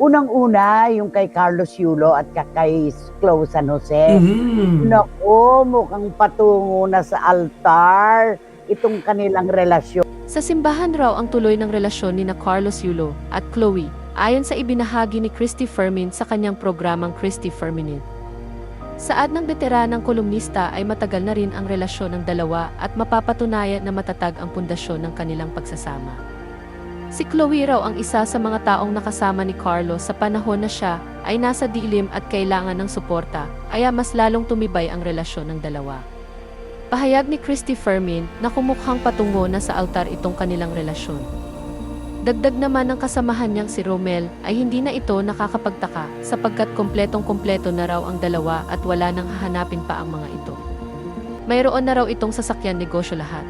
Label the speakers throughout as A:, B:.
A: Unang-una, yung kay Carlos Yulo at ka- kay Chloe San Jose.
B: Mhm.
A: Naku, mukhang patungo na sa altar itong kanilang relasyon.
C: Sa simbahan raw ang tuloy ng relasyon ni na Carlos Yulo at Chloe, ayon sa ibinahagi ni Christy Fermin sa kanyang programang Christy Ferminate. Saad ng veteranang kolumnista ay matagal na rin ang relasyon ng dalawa at mapapatunayan na matatag ang pundasyon ng kanilang pagsasama. Si Chloe raw ang isa sa mga taong nakasama ni Carlos sa panahon na siya ay nasa dilim at kailangan ng suporta, kaya mas lalong tumibay ang relasyon ng dalawa. Pahayag ni Christy Fermin na kumukhang patungo na sa altar itong kanilang relasyon. Dagdag naman ng kasamahan niyang si Romel ay hindi na ito nakakapagtaka sapagkat kompletong-kompleto na raw ang dalawa at wala nang hahanapin pa ang mga ito. Mayroon na raw itong sasakyan negosyo lahat.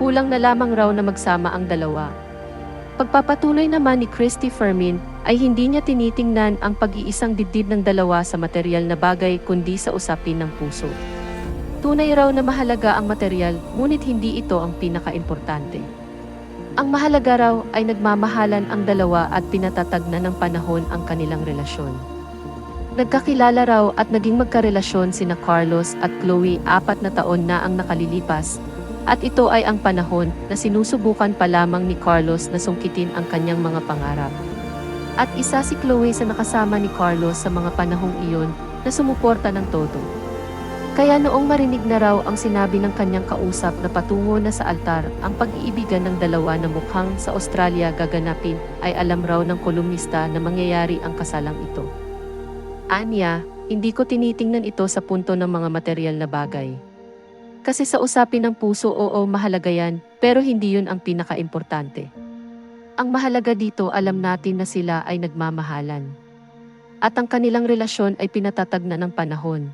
C: Kulang na lamang raw na magsama ang dalawa. Pagpapatuloy naman ni Christy Fermin ay hindi niya tinitingnan ang pag-iisang dibdib ng dalawa sa material na bagay kundi sa usapin ng puso. Tunay raw na mahalaga ang material, ngunit hindi ito ang pinaka-importante. Ang mahalaga raw ay nagmamahalan ang dalawa at pinatatag na ng panahon ang kanilang relasyon. Nagkakilala raw at naging magkarelasyon sina Carlos at Chloe apat na taon na ang nakalilipas, at ito ay ang panahon na sinusubukan pa lamang ni Carlos na sungkitin ang kanyang mga pangarap. At isa si Chloe sa nakasama ni Carlos sa mga panahong iyon na sumuporta ng todo. Kaya noong marinig na raw ang sinabi ng kanyang kausap na patungo na sa altar ang pag-iibigan ng dalawa na mukhang sa Australia gaganapin ay alam raw ng kolumnista na mangyayari ang kasalang ito. Anya, hindi ko tinitingnan ito sa punto ng mga material na bagay. Kasi sa usapin ng puso oo mahalaga yan, pero hindi yun ang pinaka-importante. Ang mahalaga dito alam natin na sila ay nagmamahalan. At ang kanilang relasyon ay pinatatag na ng panahon.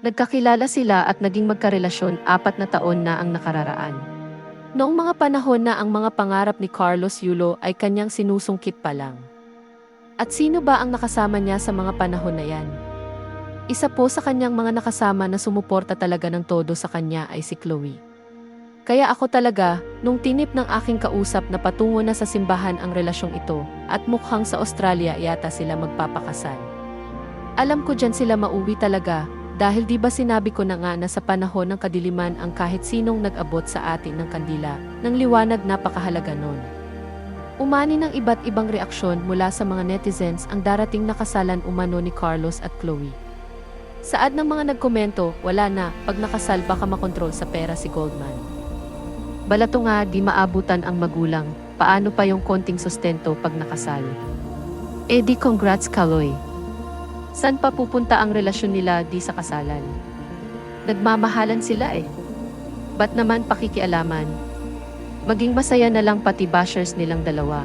C: Nagkakilala sila at naging magkarelasyon apat na taon na ang nakararaan. Noong mga panahon na ang mga pangarap ni Carlos Yulo ay kanyang sinusungkit pa lang. At sino ba ang nakasama niya sa mga panahon na yan? Isa po sa kanyang mga nakasama na sumuporta talaga ng todo sa kanya ay si Chloe. Kaya ako talaga, nung tinip ng aking kausap na patungo na sa simbahan ang relasyong ito, at mukhang sa Australia yata sila magpapakasal. Alam ko dyan sila mauwi talaga, dahil di ba sinabi ko na nga na sa panahon ng kadiliman ang kahit sinong nag-abot sa atin ng kandila, ng liwanag napakahalaga nun. Umani ng iba't ibang reaksyon mula sa mga netizens ang darating na kasalan umano ni Carlos at Chloe. Saad ng mga nagkomento, wala na, pag nakasal baka makontrol sa pera si Goldman. Balato nga di maabutan ang magulang, paano pa yung konting sustento pag nakasal? Eh di congrats Kaloy. San pa pupunta ang relasyon nila di sa kasalan? Nagmamahalan sila eh. Ba't naman pakikialaman? Maging masaya na lang pati bashers nilang dalawa.